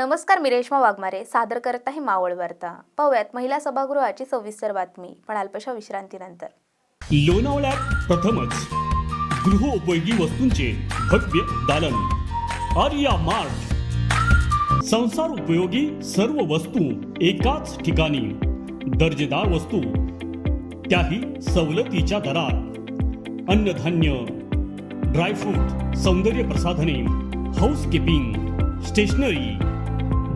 नमस्कार मी रेश्मा वाघमारे सादर करत आहे मावळ वार्ता. पाहूयात महिला सभागृहाची सविस्तर बातमी पण अल्पशा विश्रांतीनंतर. लोणावळ्यात प्रथमच गृहोपयोगी वस्तूंचे भव्य दालन. आर्या मार्ट. संसार उपयोगी सर्व वस्तू एकाच ठिकाणी. दर्जेदार वस्तू त्याही सवलतीच्या दरात. अन्नधान्य ड्रायफ्रूट सौंदर्य प्रसाधने हाऊसकीपिंग स्टेशनरी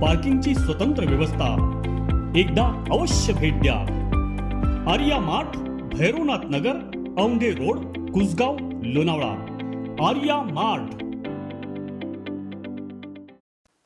पार्किंगची स्वतंत्र व्यवस्था. एकदा अवश्य भेट द्या. Arya Mart Bhairavnath Nagar Aundhe road Kusgaon Lonavala. Arya Mart.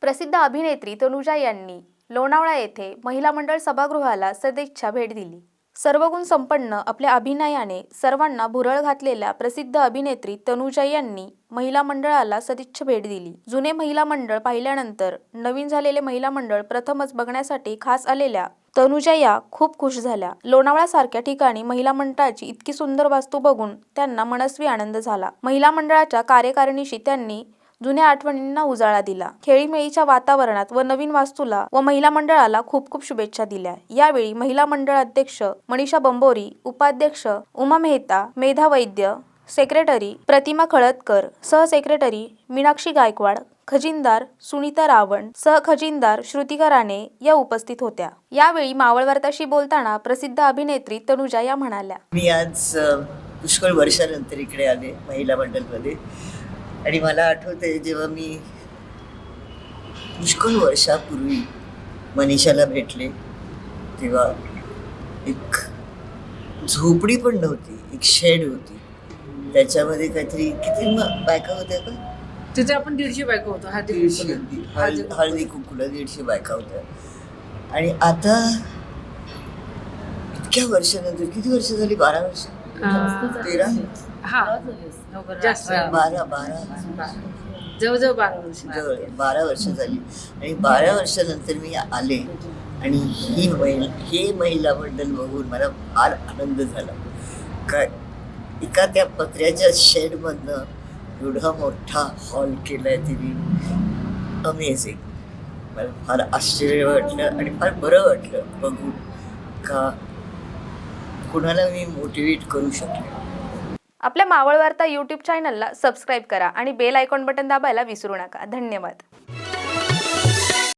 प्रसिद्ध अभिनेत्री तनुजा यांनी लोणावळा येथे महिला मंडळ सभागृहाला सदिच्छा भेट दिली. सर्वगुण संपन्न आपल्या अभिनयाने सर्वांना भुरळ घातलेल्या प्रसिद्ध अभिनेत्री तनुजा यांनी महिला मंडळाला सदिच्छ भेट दिली. जुने महिला मंडळ पाहिल्यानंतर नवीन झालेले महिला मंडळ प्रथमच बघण्यासाठी खास आलेल्या तनुजा या खूप खुश झाल्या. लोणावळा सारख्या ठिकाणी महिला मंडळाची इतकी सुंदर वास्तू बघून त्यांना मनस्वी आनंद झाला. महिला मंडळाच्या कार्यकारिणीशी त्यांनी जुन्या आठवणींना उजाळा दिला. खेळीमेळीच्या वातावरणात व नवीन वास्तूला व महिला मंडळाला खूप खूप शुभेच्छा दिल्या. यावेळी महिला मंडळ अध्यक्ष मनीषा बंबोरी उपाध्यक्ष उमा मेहता मेधा वैद्य सेक्रेटरी प्रतिमा खळदकर सहसेक्रेटरी मीनाक्षी गायकवाड खजिनदार सुनीता रावण सहखजिनदार श्रुतिका राणे या उपस्थित होत्या. यावेळी मावळवर्ताशी बोलताना प्रसिद्ध अभिनेत्री तनुजा या म्हणाल्या. मी आज पुष्कळ वर्षानंतर इकडे आले महिला मंडळमध्ये. आणि मला आठवतंय जेव्हा मी पुष्कळ वर्षापूर्वी मनीषाला भेटले तेव्हा एक झोपडी पण नव्हती एक शेड होती. त्याच्यामध्ये काहीतरी किती बायका होत्या का? तिथे आपण दीडशे बायका होतो हा दीडशे हळदी हळदी कुंकूला दीडशे बायका होत्या. आणि आता इतक्या वर्षानंतर किती वर्ष झाली? बारा वर्ष? तेरा? हा. जास्त. बारा बारा जवळजवळ बारा वर्ष. जवळ बारा वर्ष झाली. आणि बारा वर्षानंतर मी आले. आणि ही महिला हे महिला मंडळ बघून मला फार आनंद झाला. काय एका त्या पत्र्याच्या शेडमधनं एवढा मोठा हॉल केलाय तिने. अमेझिंग मला फार आश्चर्य वाटलं आणि फार बरं वाटलं बघून. का कुणाला मी मोटिवेट करू शकले? आपल्या मावळ वार्ता यूट्यूब चॅनलला सबस्क्राईब करा आणि बेल आयकॉन बटन दाबायला विसरू नका. धन्यवाद.